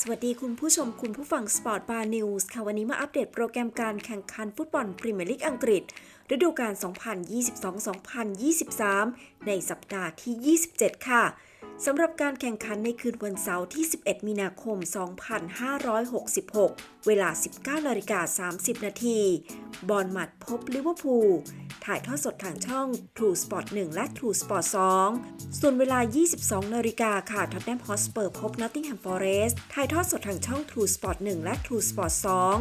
สวัสดีคุณผู้ชมคุณผู้ฟัง Sport Bar News ค่ะ วันนี้มาอัปเดตโปรแกรมการแข่งขันฟุตบอลพรีเมียร์ลีกอังกฤษ ฤดูกาล 2022-2023 ในสัปดาห์ที่ 27 ค่ะ สำหรับการแข่งขันในคืนวันเสาร์ที่ 11 มีนาคม 2566 เวลา 19นาฬิกา30 นาที บอลหมัดพบลิเวอร์พูล ถ่ายทอดสดทางช่อง True Sport 1 และ True Sport 2 ส่วนเวลา 22 นาฬิกาค่ะท็อตแนมฮอสเปอร์พบ Nottingham Forest ถ่ายทอดสดทางช่อง True Sport 1 และ True Sport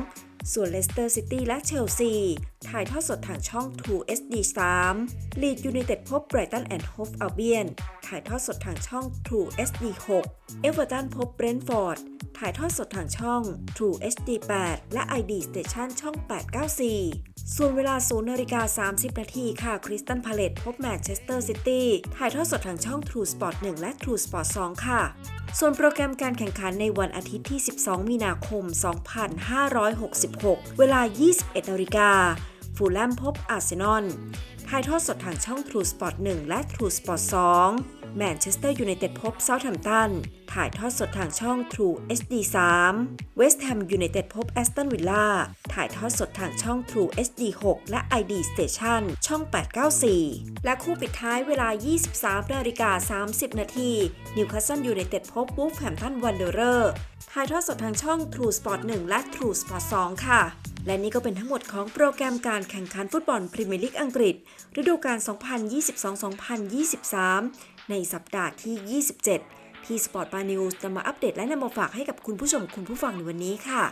2 ส่วน Leicester City และ Chelsea ถ่ายทอดสดทางช่อง 2 SD 3 Leeds United พบ Brighton and Hove Albion ถ่ายทอดสดทางช่อง True SD 6 Everton พบ Brentford ถ่ายทอดสดทางช่อง True HD 8 และ ID Station ช่อง 894 ส่วนเวลา 0นาฬิกา 30 นาทีค่ะ คริสตันพาเลตพบแมนเชสเตอร์ซิตี้ ถ่ายทอดสดทางช่อง True Sport 1 และ True Sport 2 ค่ะ ส่วนโปรแกรมการแข่งขันในวันอาทิตย์ที่ 12 มีนาคม 2566 เวลา 21นาฬิกา ฟูลแลมพบอาร์เซนอลถ่ายทอดสดทางช่อง True Sport 1 และ True Sport 2 แมนเชสเตอร์ยูไนเต็ดพบเซาท์แฮมป์ตัน ถ่ายทอดสดทางช่อง True HD 3 เวสต์แฮมยูไนเต็ดพบแอสตันวิลล่า ถ่ายทอดสดทางช่อง True HD 6 และ ID Station ช่อง 894 และคู่ปิดท้ายเวลา 23นาฬิกา30 นาทีนิวคาสเซิลยูไนเต็ดพบวูฟแฮมป์ตันวันเดอร์เรอร์ถ่ายทอดสดทางช่อง True Sport 1 และ True Sport 2 ค่ะและนี่ก็เป็นทั้งหมดของโปรแกรมการแข่งขันฟุตบอลพรีเมียร์ลีกอังกฤษ ฤดูกาล 2022-2023 ในสัปดาห์ที่ 27 ที่ Sport Bar News จะมาอัปเดตและนำมาฝากให้กับคุณผู้ชมคุณผู้ฟังในวันนี้ค่ะ